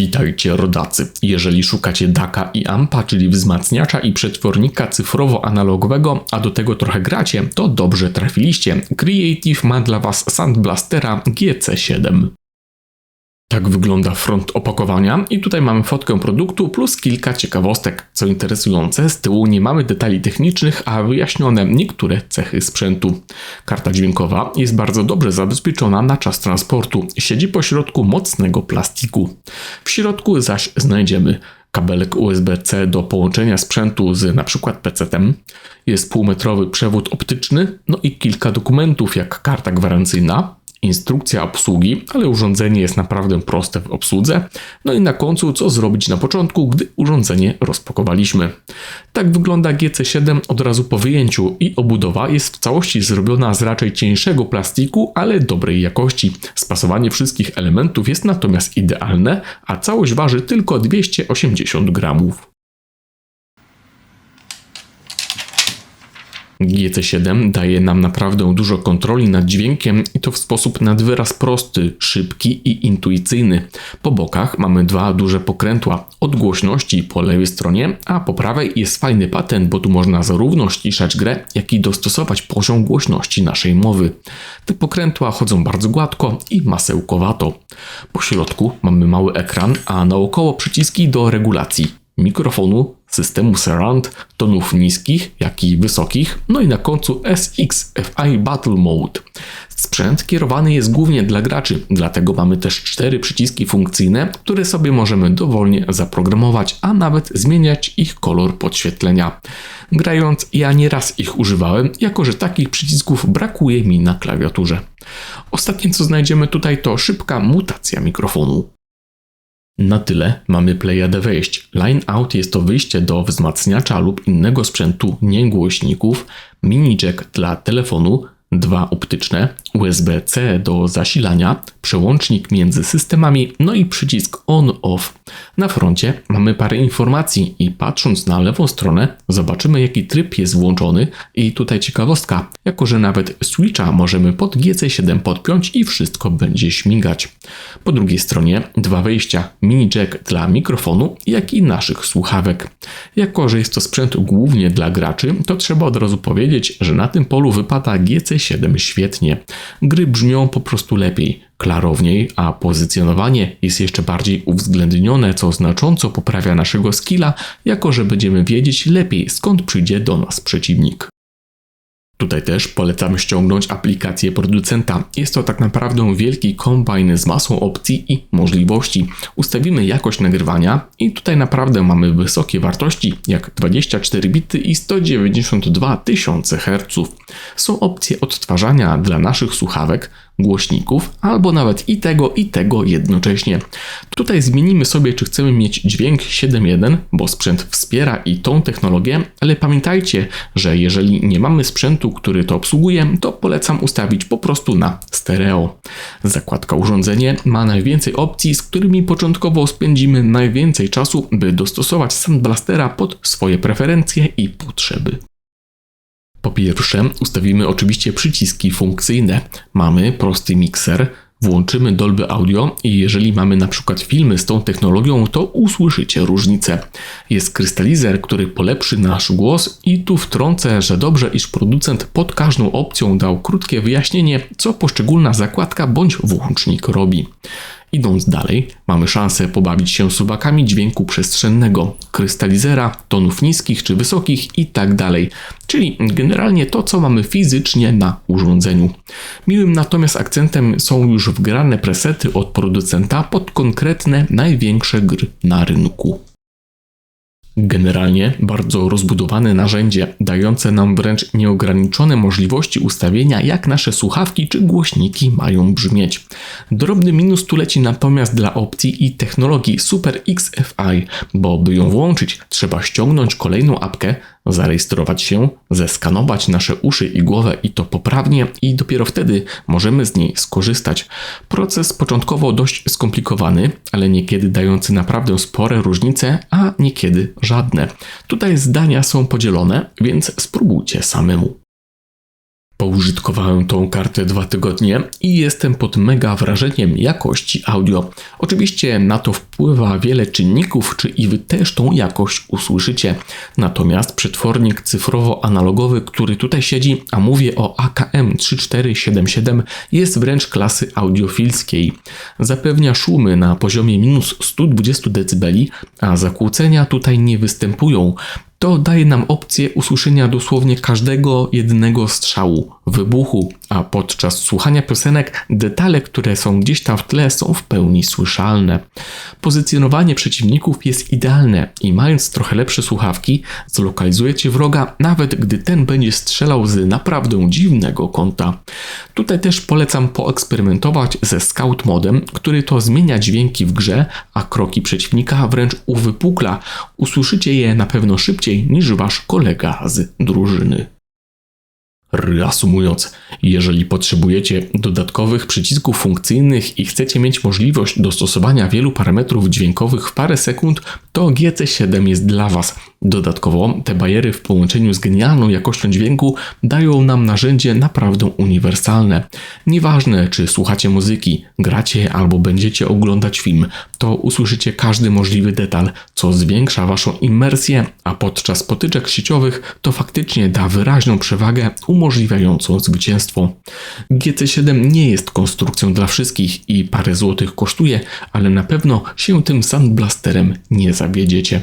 Witajcie rodacy. Jeżeli szukacie DACA i AMPA, czyli wzmacniacza i przetwornika cyfrowo-analogowego, a do tego trochę gracie, to dobrze trafiliście. Creative ma dla Was Sandblastera GC7. Tak wygląda front opakowania i tutaj mamy fotkę produktu plus kilka ciekawostek. Co interesujące, z tyłu nie mamy detali technicznych, a wyjaśnione niektóre cechy sprzętu. Karta dźwiękowa jest bardzo dobrze zabezpieczona na czas transportu. Siedzi po środku mocnego plastiku. W środku zaś znajdziemy kabelek USB-C do połączenia sprzętu z np. PC-tem, jest półmetrowy przewód optyczny, no i kilka dokumentów jak karta gwarancyjna, instrukcja obsługi, ale urządzenie jest naprawdę proste w obsłudze. No i na końcu, co zrobić na początku, gdy urządzenie rozpakowaliśmy. Tak wygląda GC7 od razu po wyjęciu i obudowa jest w całości zrobiona z raczej cieńszego plastiku, ale dobrej jakości. Spasowanie wszystkich elementów jest natomiast idealne, a całość waży tylko 280 gramów. GC7 daje nam naprawdę dużo kontroli nad dźwiękiem i to w sposób nad wyraz prosty, szybki i intuicyjny. Po bokach mamy dwa duże pokrętła odgłośności po lewej stronie, a po prawej jest fajny patent, bo tu można zarówno ściszać grę, jak i dostosować poziom głośności naszej mowy. Te pokrętła chodzą bardzo gładko i masełkowato. Po środku mamy mały ekran, a naokoło przyciski do regulacji mikrofonu, systemu surround, tonów niskich, jak i wysokich, no i na końcu SX FI Battle Mode. Sprzęt kierowany jest głównie dla graczy, dlatego mamy też cztery przyciski funkcyjne, które sobie możemy dowolnie zaprogramować, a nawet zmieniać ich kolor podświetlenia. Grając ja nieraz ich używałem, jako że takich przycisków brakuje mi na klawiaturze. Ostatnie co znajdziemy tutaj to szybka mutacja mikrofonu. Na tyle mamy plejadę wejść. Line out jest to wyjście do wzmacniacza lub innego sprzętu niegłośników, mini jack dla telefonu, dwa optyczne, USB-C do zasilania, przełącznik między systemami, no i przycisk on-off. Na froncie mamy parę informacji i patrząc na lewą stronę zobaczymy jaki tryb jest włączony i tutaj ciekawostka, jako że nawet switcha możemy pod GC7 podpiąć i wszystko będzie śmigać. Po drugiej stronie dwa wejścia, mini jack dla mikrofonu, jak i naszych słuchawek. Jako, że jest to sprzęt głównie dla graczy, to trzeba od razu powiedzieć, że na tym polu wypada GC7 świetnie. Gry brzmią po prostu lepiej, klarowniej, a pozycjonowanie jest jeszcze bardziej uwzględnione, co znacząco poprawia naszego skilla, jako że będziemy wiedzieć lepiej skąd przyjdzie do nas przeciwnik. Tutaj też polecam ściągnąć aplikację producenta. Jest to tak naprawdę wielki kombajn z masą opcji i możliwości. Ustawimy jakość nagrywania i tutaj naprawdę mamy wysokie wartości, jak 24 bity i 192 tysiące Hz. Są opcje odtwarzania dla naszych słuchawek, głośników, albo nawet i tego, i tego jednocześnie. Tutaj zmienimy sobie, czy chcemy mieć dźwięk 7.1, bo sprzęt wspiera i tą technologię, ale pamiętajcie, że jeżeli nie mamy sprzętu, który to obsługuje, to polecam ustawić po prostu na stereo. Zakładka urządzenie ma najwięcej opcji, z którymi początkowo spędzimy najwięcej czasu, by dostosować Sound Blastera pod swoje preferencje i potrzeby. Po pierwsze, ustawimy oczywiście przyciski funkcyjne. Mamy prosty mikser, włączymy Dolby Audio i jeżeli mamy na przykład filmy z tą technologią, to usłyszycie różnicę. Jest krystalizer, który polepszy nasz głos i tu wtrącę, że dobrze, iż producent pod każdą opcją dał krótkie wyjaśnienie, co poszczególna zakładka bądź włącznik robi. Idąc dalej, mamy szansę pobawić się suwakami dźwięku przestrzennego, krystalizera, tonów niskich czy wysokich i tak czyli generalnie to, co mamy fizycznie na urządzeniu. Miłym natomiast akcentem są już wgrane presety od producenta pod konkretne największe gry na rynku. Generalnie bardzo rozbudowane narzędzie, dające nam wręcz nieograniczone możliwości ustawienia, jak nasze słuchawki czy głośniki mają brzmieć. Drobny minus tu leci natomiast dla opcji i technologii Super XFI, bo by ją włączyć, trzeba ściągnąć kolejną apkę, zarejestrować się, zeskanować nasze uszy i głowę i to poprawnie i dopiero wtedy możemy z niej skorzystać. Proces początkowo dość skomplikowany, ale niekiedy dający naprawdę spore różnice, a niekiedy żadne. Tutaj zdania są podzielone, więc spróbujcie samemu. Poużytkowałem tą kartę dwa tygodnie i jestem pod mega wrażeniem jakości audio. Oczywiście na to wpływa wiele czynników, czy i wy też tą jakość usłyszycie. Natomiast przetwornik cyfrowo-analogowy, który tutaj siedzi, a mówię o AKM 3477, jest wręcz klasy audiofilskiej. Zapewnia szumy na poziomie minus 120 dB, a zakłócenia tutaj nie występują to daje nam opcję usłyszenia dosłownie każdego jednego strzału, wybuchu, a podczas słuchania piosenek detale, które są gdzieś tam w tle, są w pełni słyszalne. Pozycjonowanie przeciwników jest idealne i mając trochę lepsze słuchawki, zlokalizujecie wroga, nawet gdy ten będzie strzelał z naprawdę dziwnego kąta. Tutaj też polecam poeksperymentować ze Scout modem, który to zmienia dźwięki w grze, a kroki przeciwnika wręcz uwypukla. Usłyszycie je na pewno szybciej niż wasz kolega z drużyny. Reasumując, jeżeli potrzebujecie dodatkowych przycisków funkcyjnych i chcecie mieć możliwość dostosowania wielu parametrów dźwiękowych w parę sekund, to GC7 jest dla Was. Dodatkowo te bariery w połączeniu z genialną jakością dźwięku dają nam narzędzie naprawdę uniwersalne. Nieważne czy słuchacie muzyki, gracie albo będziecie oglądać film, to usłyszycie każdy możliwy detal, co zwiększa Waszą imersję, a podczas potyczek sieciowych to faktycznie da wyraźną przewagę umożliwiającą zwycięstwo. GC7 nie jest konstrukcją dla wszystkich i parę złotych kosztuje, ale na pewno się tym Sandblasterem nie zawiedziecie.